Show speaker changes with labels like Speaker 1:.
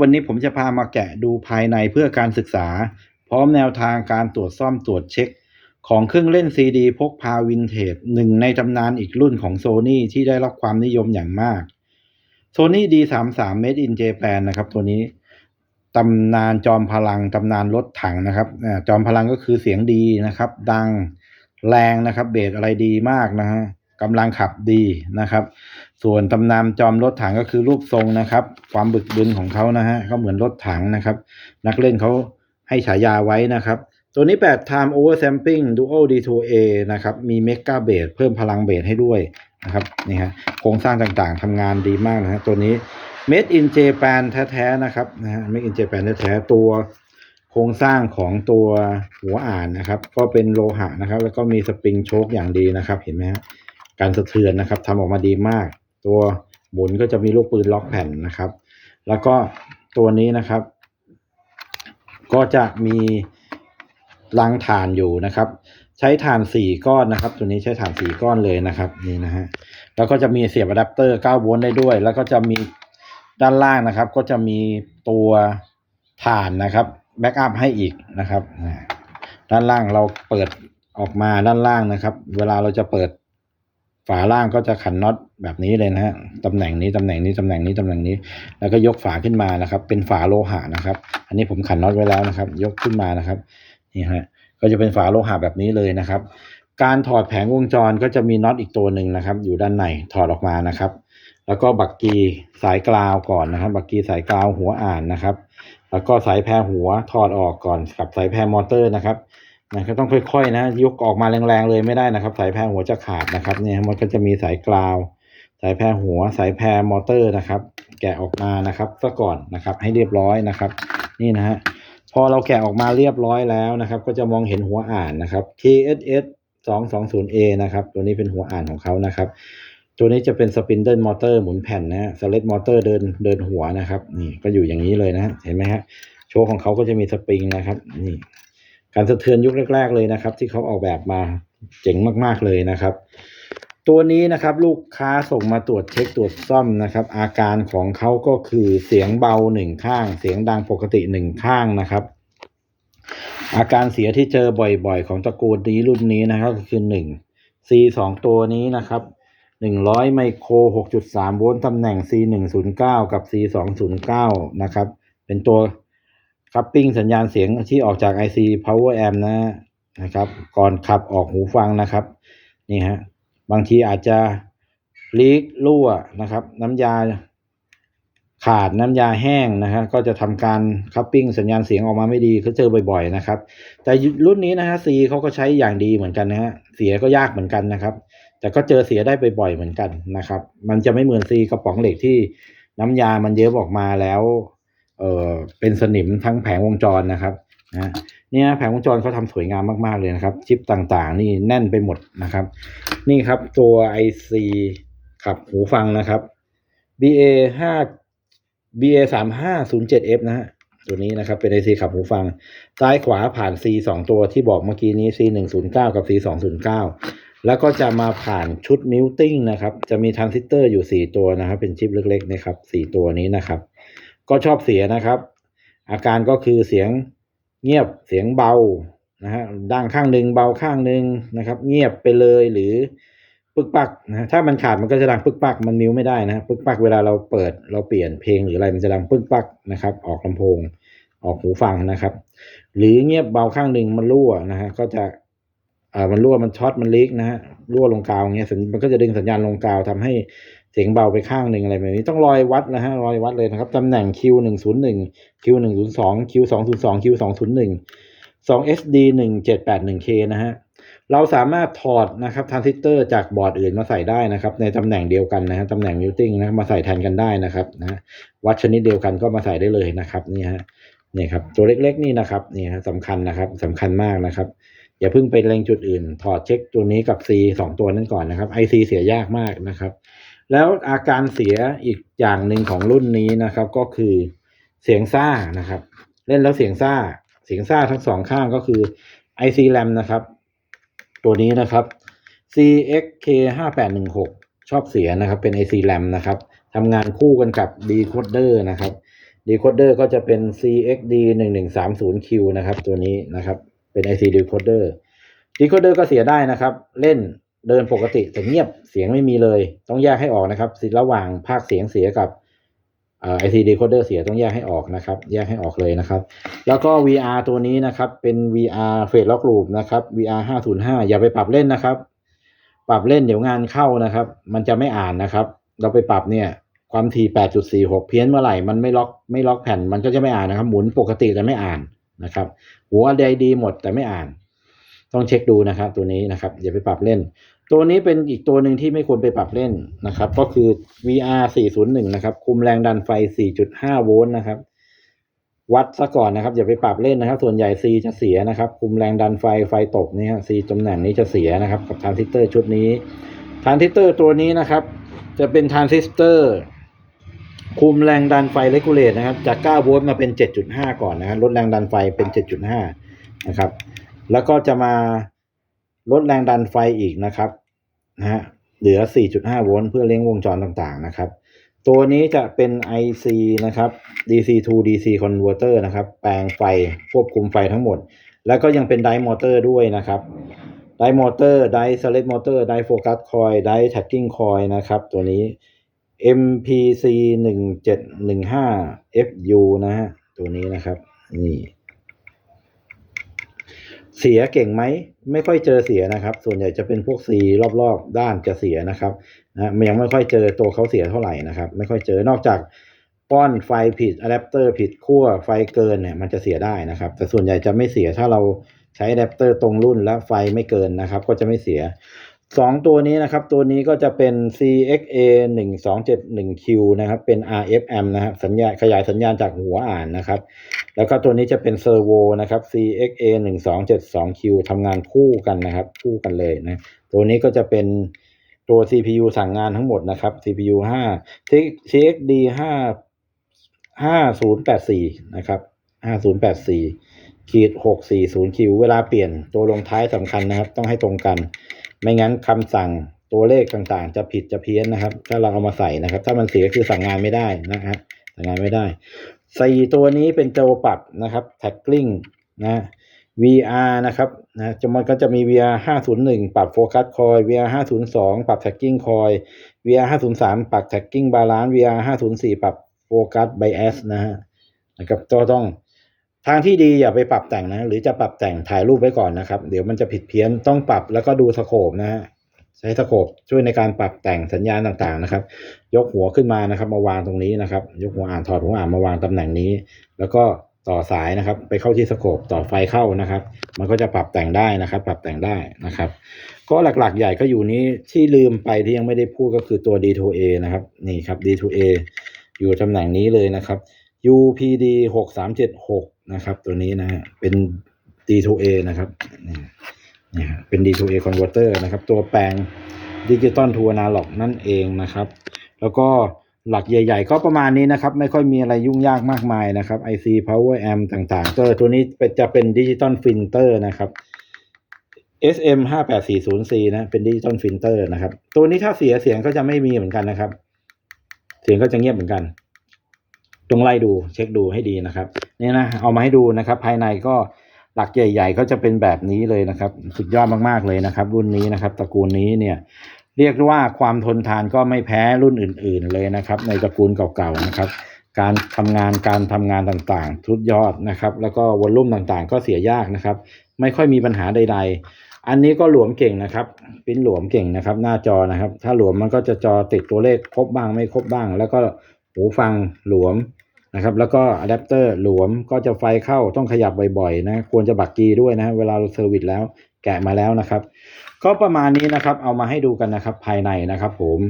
Speaker 1: วันนี้ผมจะพามาแกะดูภายในเพื่อการศึกษา พร้อมแนวทางการตรวจซ่อมตรวจเช็ค ของเครื่องเล่นซีดีพกพาวินเทจหนึ่งในตำนานอีกรุ่นของโซ n y ที่ได้รับความนิยมอย่างมาก Sony D33 Made in Japan นะครับ ตัวนี้ตำนานจอมพลังตำนานรถถังนะครับจอมพลังก็คือเสียงดีนะครับ ดังแรงนะครับเบสอะไรดีมากนะฮะ กำลังขับดีนะครับ ส่วนตำนานจอมรถถังก็คือรูปทรงนะครับ ความบึกบึนของเขานะฮะเขาเหมือนรถถังนะครับ นักเล่นเขาให้ฉายาไว้นะครับ ตัวนี้8 time over sampling dual D2A นะครับ มี mega bass เพิ่มพลังเบสให้ด้วยนะครับนี่ฮะโครงสร้างต่างๆทำงานดีมากนะฮะตัวนี้ made in Japan แท้ๆนะครับนะฮะ made in Japan แท้ๆตัวโครงสร้างของตัวหัวอ่านนะครับ ก็เป็นโลหะนะครับ แล้วก็มีสปริงโชคอย่างดีนะครับ เห็นไหมฮะ การสะเทือนนะครับทำออกมาดีมาก ตัวหมุนก็จะมีลูกปืนล็อกแผ่นนะครับ แล้วก็ตัวนี้นะครับ ก็จะมีรังถ่านอยู่นะครับ ใช้ถ่านสี่ก้อนนะครับ ตัวนี้ใช้ถ่านสี่ก้อนเลยนะครับนี่นะฮะแล้วก็จะมีเสียบอะแดปเตอร์9โวลต์ได้ด้วย แล้วก็จะมีด้านล่างนะครับ ก็จะมีตัวถ่านนะครับแบ็กอัพให้อีกนะครับ ด้านล่างเราเปิดออกมาด้านล่างนะครับ เวลาเราจะเปิด ฝาล่างก็จะขันน็อตแบบนี้เลยนะฮะตำแหน่งนี้ตำแหน่งนี้ตำแหน่งนี้ตำแหน่งนี้ แล้วก็ยกฝาขึ้นมานะครับ เป็นฝาโลหะนะครับ อันนี้ผมขันน็อตไว้แล้วนะครับ ยกขึ้นมานะครับนี่ฮะก็จะเป็นฝาโลหะแบบนี้เลยนะครับ การถอดแผงวงจรก็จะมีน็อตอีกตัวหนึ่งนะครับ อยู่ด้านในถอดออกมานะครับ แล้วก็บักกีสายกราวก่อนนะครับ บักกีสายกราวหัวอ่านนะครับ แล้วก็สายแพรหัวถอดออกก่อนกับสายแพรมอเตอร์นะครับ นะก็ต้องค่อยๆนะยกออกมาแรงๆเลยไม่ได้นะครับ สายแพรหัวจะขาดนะครับ เนี่ยมันก็จะมีสายกราว สายแพรหัว สายแพรมอเตอร์นะครับ แกะออกมานะครับซะก่อนนะครับ ให้เรียบร้อยนะครับ นี่นะฮะพอเราแกะออกมาเรียบร้อยแล้วนะครับ ก็จะมองเห็นหัวอ่านนะครับ TSS 220A นะครับ ตัวนี้เป็นหัวอ่านของเขานะครับ ตัวนี้จะเป็นสปินเดิลมอเตอร์หมุนแผ่นนะฮะสเลตมอเตอร์เดินเดินหัวนะครับ นี่ก็อยู่อย่างนี้เลยนะ เห็นไหมฮะโชว์ของเขาก็จะมีสปริงนะครับ นี่ การสะเทือนยุคแรก ๆเลยนะครับ ที่เขาออกแบบมาเจ๋งมากๆเลยนะครับ ตัวนี้นะครับลูกค้าส่งมาตรวจเช็คตรวจซ่อมนะครับ อาการของเขาก็คือเสียงเบาหนึ่งข้าง เสียงดังปกติหนึ่งข้างนะครับอาการเสียที่เจอบ่อยๆ ของตระกูลนี้รุ่นนี้นะครับก็คือหนึ่ง C สองตัวนี้นะครับหนึ่งร้อยไมโครหกจุดสามโวลต์ตำแหน่ง C หนึ่งศูนย์เก้ากับ C สองศูนย์เก้านะครับ เป็นตัว คัพปิ้งสัญญาณเสียงที่ออกจาก IC Power Amp นะนะครับ ก่อนขับออกหูฟังนะครับ นี่ฮะ บางทีอาจจะลีกรั่วนะครับ น้ำยาขาดน้ำยาแห้งนะฮะก็จะทำการคัพปิ้งสัญญาณเสียงออกมาไม่ดีก็เจอบ่อยๆนะครับ แต่รุ่นนี้นะฮะซีเขาก็ใช้อย่างดีเหมือนกันนะฮะเสียก็ยากเหมือนกันนะครับ แต่ก็เจอเสียได้บ่อยๆเหมือนกันนะครับ มันจะไม่เหมือนซีกระป๋องเหล็กที่น้ำยามันเยอะออกมาแล้ว เออเป็นสนิมทั้งแผงวงจรนะครับนะเนี่ยแผงวงจรเขาทำสวยงามมากๆเลยนะครับ ชิปต่างๆ นี่แน่นไปหมดนะครับ นี่ครับตัว IC ขับหูฟังนะครับ BA 5 BA 3 5 0 7 F นะฮะตัวนี้นะครับเป็น IC ขับหูฟัง ซ้ายขวาผ่าน C 2ตัวที่บอกเมื่อกี้นี้ C 1 0 9กับ C 2 0 9แล้วก็จะมาผ่านชุดมิวติ้งนะครับ จะมีทรานซิสเตอร์อยู่4ตัวนะครับ เป็นชิปเล็กๆนะครับ4ตัวนี้นะครับ ก็ชอบเสียนะครับ อาการก็คือเสียงเงียบเสียงเบานะฮะดังข้างหนึ่งเบาข้างหนึ่งนะครับ เงียบไปเลยหรือปึกปักนะถ้ามันขาดมันก็จะดังปึกปักมันมิวไม่ได้นะปึกปักเวลาเราเปิดเราเปลี่ยนเพลงหรืออะไรมันจะดังปึกปักนะครับ ออกลำโพง ออกหูฟังนะครับ หรือเงียบเบาข้างหนึ่งมันรั่วนะฮะก็จะอ่ามันรั่วมันช็อตมันลีกนะฮะรั่วลงกาวเงี้ยมันก็จะดึงสัญญาณลงกาวทำให้ เสียงเบาไปข้างหนึ่งอะไรแบบนี้ต้องรอยวัดนะฮะรอยวัดเลยนะครับตำแหน่ง Q หนึ่งศูนย์หนึ่ง Q หนึ่งศูนย์สอง Q สองศูนย์สอง Q สองศูนย์หนึ่งสอง SD หนึ่งเจ็ดแปดหนึ่ง K นะฮะเราสามารถถอดนะครับทรานซิสเตอร์จากบอร์ดอื่นมาใส่ได้นะครับ ในตำแหน่งเดียวกันนะฮะตำแหน่งมิวติ้งนะมาใส่แทนกันได้นะครับนะวัดชนิดเดียวกันก็มาใส่ได้เลยนะครับนี่ฮะนี่ครับตัวเล็กๆนี่นะครับนี่ฮะสำคัญนะครับสำคัญมากนะครับอย่าเพิ่งไปเล็งจุดอื่น ถอดเช็คตัวนี้กับ C สองตัวนั้นก่อนนะครับ IC เสียยากมากนะครับ แล้วอาการเสียอีกอย่างหนึ่งของรุ่นนี้นะครับ ก็คือเสียงซ่านะครับ เล่นแล้วเสียงซ่า เสียงซ่าทั้งสองข้างก็คือ IC RAM นะครับ ตัวนี้นะครับ CXK 5816ชอบเสียนะครับ เป็น IC RAM นะครับทำงานคู่กันกับ decoder นะครับ decoder ก็จะเป็น CXD 1130Q นะครับ ตัวนี้นะครับ เป็น IC decoder decoder ก็เสียได้นะครับ เล่น เดินปกติแต่เงียบเสียงไม่มีเลย ต้องแยกให้ออกนะครับสิระหว่างภาคเสียงเสียกับเอ่อ IC decoder เสียต้องแยกให้ออกนะครับ แยกให้ออกเลยนะครับ แล้วก็ VR ตัวนี้นะครับ เป็น VR Phase Lock Loop นะครับ VR 505 อย่าไปปรับเล่นนะครับ ปรับเล่นเดี๋ยวงานเข้านะครับ มันจะไม่อ่านนะครับ เราไปปรับเนี่ย ความถี่ 8.46 เพี้ยนเมื่อไหร่มันไม่ล็อกไม่ล็อกแผ่นมันก็จะไม่อ่านนะครับ หมุนปกติแต่ไม่อ่านนะครับ หัวใดดีหมดแต่ไม่อ่าน ต้องเช็คดูนะครับตัวนี้นะครับอย่าไปปรับเล่น ตัวนี้เป็นอีกตัวหนึ่งที่ไม่ควรไปปรับเล่นนะครับ ก็คือ VR 401นะครับ คุมแรงดันไฟ 4.5 โวลต์นะครับ วัดซะก่อนนะครับ อย่าไปปรับเล่นนะครับ ส่วนใหญ่ C จะเสียนะครับ คุมแรงดันไฟไฟตกเนี่ย C ตำแหน่งนี้จะเสียนะครับ กับทรานซิสเตอร์ชุดนี้ทรานซิสเตอร์ตัวนี้นะครับ จะเป็นทรานซิสเตอร์คุมแรงดันไฟเลกูเลตนะครับ จาก 9 โวลต์มาเป็น 7.5 ก่อนนะครับลดแรงดันไฟเป็น 7.5 นะครับ แล้วก็จะมาลดแรงดันไฟอีกนะครับนะฮะเหลือ 4.5 โวลต์เพื่อเลี้ยงวงจรต่างๆนะครับ ตัวนี้จะเป็น IC นะครับ DC to DC converter นะครับ แปลงไฟควบคุมไฟทั้งหมด แล้วก็ยังเป็นไดมอเตอร์ด้วยนะครับไดมอเตอร์ไดสเลตมอเตอร์ไดโฟกัสคอยไดแท็กกิ้งคอยนะครับ ตัวนี้ MPC 1715 FU นะฮะตัวนี้นะครับ นี่ เสียเก่งไหมไม่ค่อยเจอเสียนะครับ ส่วนใหญ่จะเป็นพวก C รอบๆ ด้านจะเสียนะครับนะมันยังไม่ค่อยเจอตัวเขาเสียเท่าไหร่นะครับ ไม่ค่อยเจอนอกจากป้อนไฟผิดอะแดปเตอร์ผิดขั้วไฟเกินเนี่ยมันจะเสียได้นะครับ แต่ส่วนใหญ่จะไม่เสียถ้าเราใช้อะแดปเตอร์ตรงรุ่นและไฟไม่เกินนะครับ ก็จะไม่เสียสองตัวนี้นะครับ ตัวนี้ก็จะเป็น CXA 1271Q นะครับ เป็น RFM นะครับสัญญาณขยายสัญญาณจากหัวอ่านนะครับ แล้วก็ตัวนี้จะเป็นเซอร์โวนะครับ CXA 1272Q ทำงานคู่กันนะครับ คู่กันเลยนะ ตัวนี้ก็จะเป็นตัว CPU สั่งงานทั้งหมดนะครับ CPU 5 TXD 5 5084 นะครับ 5084ขีด640 Q เวลาเปลี่ยนตัวลงท้ายสำคัญนะครับ ต้องให้ตรงกัน ไม่งั้นคำสั่งตัวเลขต่างๆ จะผิดจะเพี้ยนนะครับ ถ้าเราเอามาใส่นะครับ ถ้ามันเสียคือสั่งงานไม่ได้นะครับสั่งงานไม่ได้ สี่ตัวนี้เป็นตัวปรับนะครับ tagging นะ VR นะครับนะจะมันก็จะมี VR 501 ปรับโฟกัสคอย VR 502 ปรับ tagging คอย VR 503 ปรับ tagging balance VR 504 ปรับโฟกัส bias นะฮะนะครับก็ต้องทางที่ดีอย่าไปปรับแต่งนะ หรือจะปรับแต่งถ่ายรูปไว้ก่อนนะครับ เดี๋ยวมันจะผิดเพี้ยนต้องปรับแล้วก็ดูสโคปนะฮะ ใช้สโคปช่วยในการปรับแต่งสัญญาณต่างๆนะครับ ยกหัวขึ้นมานะครับ มาวางตรงนี้นะครับ ยกหัวอ่านถอดหัวอ่านมาวางตำแหน่งนี้ แล้วก็ต่อสายนะครับ ไปเข้าที่สโคปต่อไฟเข้านะครับ มันก็จะปรับแต่งได้นะครับ ปรับแต่งได้นะครับ ก็หลักๆ ใหญ่ก็อยู่นี้ที่ลืมไปที่ยังไม่ได้พูดก็คือตัว D2A นะครับนี่ครับ D2A อยู่ตำแหน่งนี้เลยนะครับ UPD 6376นะครับ ตัวนี้นะฮะเป็น D2A นะครับ นี่ฮะเป็น D2A converter นะครับ ตัวแปลงดิจิตอลทูอนาล็อกนั่นเองนะครับ แล้วก็หลักใหญ่ ๆ ก็ประมาณนี้นะครับ ไม่ค่อยมีอะไรยุ่งยากมากมายนะครับ IC power amp ต่างๆก็ตัวนี้จะเป็นดิจิตอลฟิลเตอร์นะครับ SM 5840C นะเป็นดิจิตอลฟิลเตอร์นะครับ ตัวนี้ถ้าเสียเสียงก็จะไม่มีเหมือนกันนะครับ เสียงก็จะเงียบเหมือนกันต้องไล่ดูเช็คดูให้ดีนะครับเนี่ยนะเอามาให้ดูนะครับ ภายในก็ หลักใหญ่ ๆ ก็จะเป็นแบบนี้เลยนะครับ สุดยอดมากๆเลยนะครับ รุ่นนี้นะครับตระกูลนี้เนี่ยเรียกว่าความทนทานก็ไม่แพ้รุ่นอื่น ๆ เลยนะครับ ในตระกูลเก่าๆนะครับ การทำงานการทำงานต่างๆ ทุดยอดนะครับ แล้วก็วอลลุ่มต่างๆ ก็เสียยากนะครับ ไม่ค่อยมีปัญหาใด ๆ อันนี้ก็หลวมเก่งนะครับปิ้นหลวมเก่งนะครับ หน้าจอนะครับ ถ้าหลวมมันก็จะจอติดตัวเลขครบบ้างไม่ครบบ้าง แล้วก็หูฟังหลวม นะครับแล้วก็อะแดปเตอร์หลวมก็จะไฟเข้าต้องขยับบ่อยๆนะควรจะบักกีด้วยนะเวลาเราเซอร์วิสแล้วแกะมาแล้วนะครับ ก็ประมาณนี้นะครับเอามาให้ดูกันนะครับภายในนะครับผม